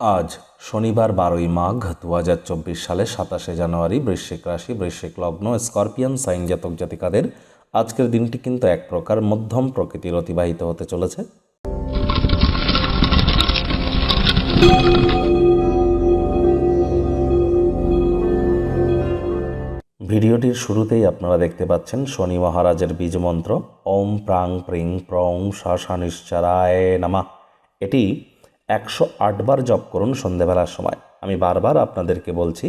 আজ শনিবার বারোই মাঘ দু হাজার চব্বিশ সালে সাতাশে জানুয়ারি বৃশ্চিক রাশি, বৃশ্চিক লগ্ন, স্করপিয়ান, সাইন জাতক জাতিকাদের আজকের দিনটি কিন্তু এক প্রকার মধ্যম প্রকৃতির অতিবাহিত হতে চলেছে। ভিডিওটির শুরুতেই আপনারা দেখতে পাচ্ছেন শনি মহারাজের বীজ মন্ত্র, ওম প্রাং প্রিং প্রং শাসানিশ্চারায় নামা। এটি একশো আটবার জপ করুন সন্ধেবেলার সময়। আমি বারবার আপনাদেরকে বলছি,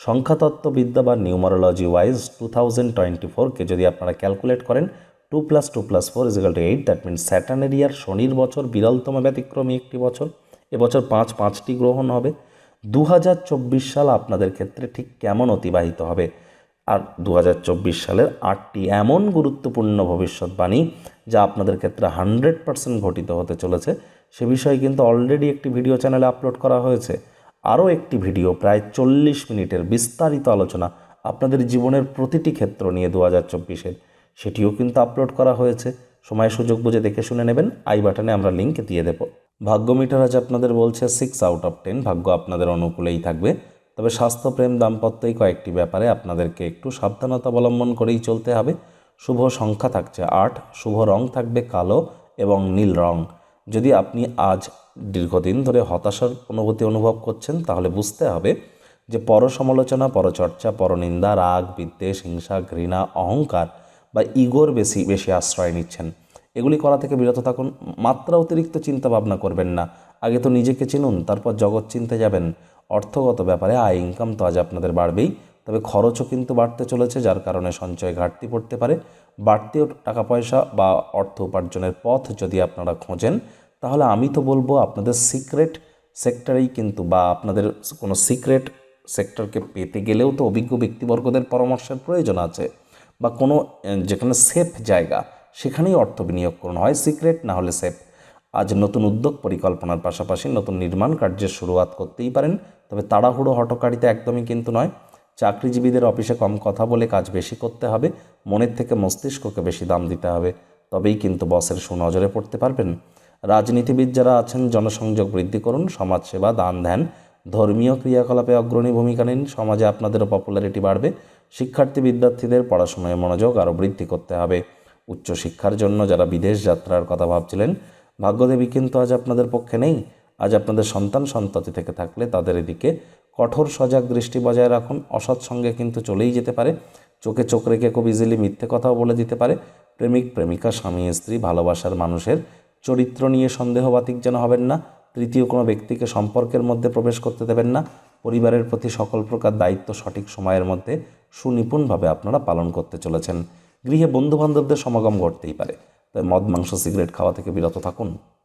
সংখ্যাতত্ত্ববিদ্যা বা numerology wise two thousand twenty ফোরকে যদি আপনারা ক্যালকুলেট করেন, two plus two plus four is equal to eight, that means স্যাটার্নের year শনির বছর বিরলতম ব্যতিক্রমী একটি বছর। এবছর পাঁচ, পাঁচটি গ্রহণ হবে। দু হাজার চব্বিশ সাল আপনাদের ক্ষেত্রে ঠিক কেমন অতিবাহিত হবে? আর দু হাজার চব্বিশ সালের আটটি এমন গুরুত্বপূর্ণ ভবিষ্যৎবাণী যা আপনাদের ক্ষেত্রে হান্ড্রেড পার্সেন্ট ঘটিত হতে চলেছে সে বিষয়ে কিন্তু অলরেডি একটি ভিডিও চ্যানেলে আপলোড করা হয়েছে। আরও একটি ভিডিও প্রায় চল্লিশ মিনিটের বিস্তারিত আলোচনা আপনাদের জীবনের প্রতিটি ক্ষেত্র নিয়ে দু হাজার চব্বিশের। সেটিও কিন্তু আপলোড করা হয়েছে। সময় সুযোগ বুঝে দেখে শুনে নেবেন। আই বাটনে আমরা লিঙ্ক দিয়ে দেব। ভাগ্য মিটার আজ আপনাদের বলছে সিক্স আউট অফ টেন ভাগ্য আপনাদের অনুকূলেই থাকবে। তবে স্বাস্থ্যপ্রেম দাম্পত্যই কয়েকটি ব্যাপারে আপনাদেরকে একটু সাবধানতা অবলম্বন করেই চলতে হবে। শুভ সংখ্যা থাকছে আট, শুভ রং থাকবে কালো এবং নীল রং। যদি আপনি আজ দীর্ঘদিন ধরে হতাশার অনুভূতি অনুভব করছেন, তাহলে বুঝতে হবে যে পর সমালোচনা পরচর্চা, পরনিন্দা, রাগ, বিদ্বেষ, হিংসা, ঘৃণা, অহংকার বা ইগোর বেশি বেশি আশ্রয় নিচ্ছেন। এগুলি করা থেকে বিরত থাকুন, মাত্রা অতিরিক্ত চিন্তা ভাবনা করবেন না। আগে তো নিজেকে চিনুন, তারপর জগৎ চিনতে যাবেন। অর্থগত ব্যাপারে আয় ইনকাম তো আজ আপনাদের বাড়বেই। তবে খরচও কিন্তু বাড়তে চলেছে, যার কারণে সঞ্চয় ঘাটতি পড়তে পারে। বাড়তিও টাকা পয়সা বা অর্থ উপার্জনের পথ যদি আপনারা খোঁজেন, তাহলে আমি তো বলব আপনাদের সিক্রেট সেক্টরেই কিন্তু বা আপনাদের কোনো সিক্রেট সেক্টরকে পেতে গেলেও তো অভিজ্ঞ ব্যক্তিবর্গদের পরামর্শের প্রয়োজন আছে। বা কোনো যেখানে সেফ জায়গা, সেখানেই অর্থ বিনিয়োগ করুন। হয় সিক্রেট, না হলে সেফ। আজ নতুন উদ্যোগ পরিকল্পনার পাশাপাশি নতুন নির্মাণ কার্যের শুরুয়াত করতেই পারেন, তবে তাড়াহুড়ো হটকারিতা একদমই কিন্তু নয়। চাকরিজীবীদের অফিসে কম কথা বলে কাজ বেশি করতে হবে, মনের থেকে মস্তিষ্ককে বেশি দাম দিতে হবে। তবেই কিন্তু বসের সুনজরে পড়তে পারবেন। রাজনীতিবিদ যারা আছেন, জনসংযোগ বৃদ্ধি করুন, সমাজসেবা, দান, ধ্যান। ধর্মীয় ক্রিয়াকলাপে অগ্রণী ভূমিকা নিন, সমাজে আপনাদেরও পপুলারিটি বাড়বে। শিক্ষার্থী বিদ্যার্থীদের পড়াশোনায় মনোযোগ আরও বৃদ্ধি করতে হবে। উচ্চশিক্ষার জন্য যারা বিদেশ যাত্রার কথা ভাবছিলেন, ভাগ্যদেবী কিন্তু আজ আপনাদের পক্ষে নেই। আজ আপনাদের সন্তান সন্ততি থেকে থাকলে তাদের এদিকে কঠোর সজাগ দৃষ্টি বজায় রাখুন। অসৎ সঙ্গে কিন্তু চলেই যেতে পারে। চোখে চোখ রেখে খুব ইজিলি মিথ্যে কথাও বলে দিতে পারে। প্রেমিক, প্রেমিকা, স্বামী, স্ত্রী, ভালোবাসার মানুষের চরিত্র নিয়ে সন্দেহবাতিক যেন হবেন না। তৃতীয় কোনো ব্যক্তিকে সম্পর্কের মধ্যে প্রবেশ করতে দেবেন না। পরিবারের প্রতি সকল প্রকার দায়িত্ব সঠিক সময়ের মধ্যে সুনিপুণভাবে আপনারা পালন করতে চলেছেন। গৃহে বন্ধুবান্ধবদের সমাগম ঘটতেই পারে। তাই মদ, মাংস, সিগারেট খাওয়া থেকে বিরত থাকুন।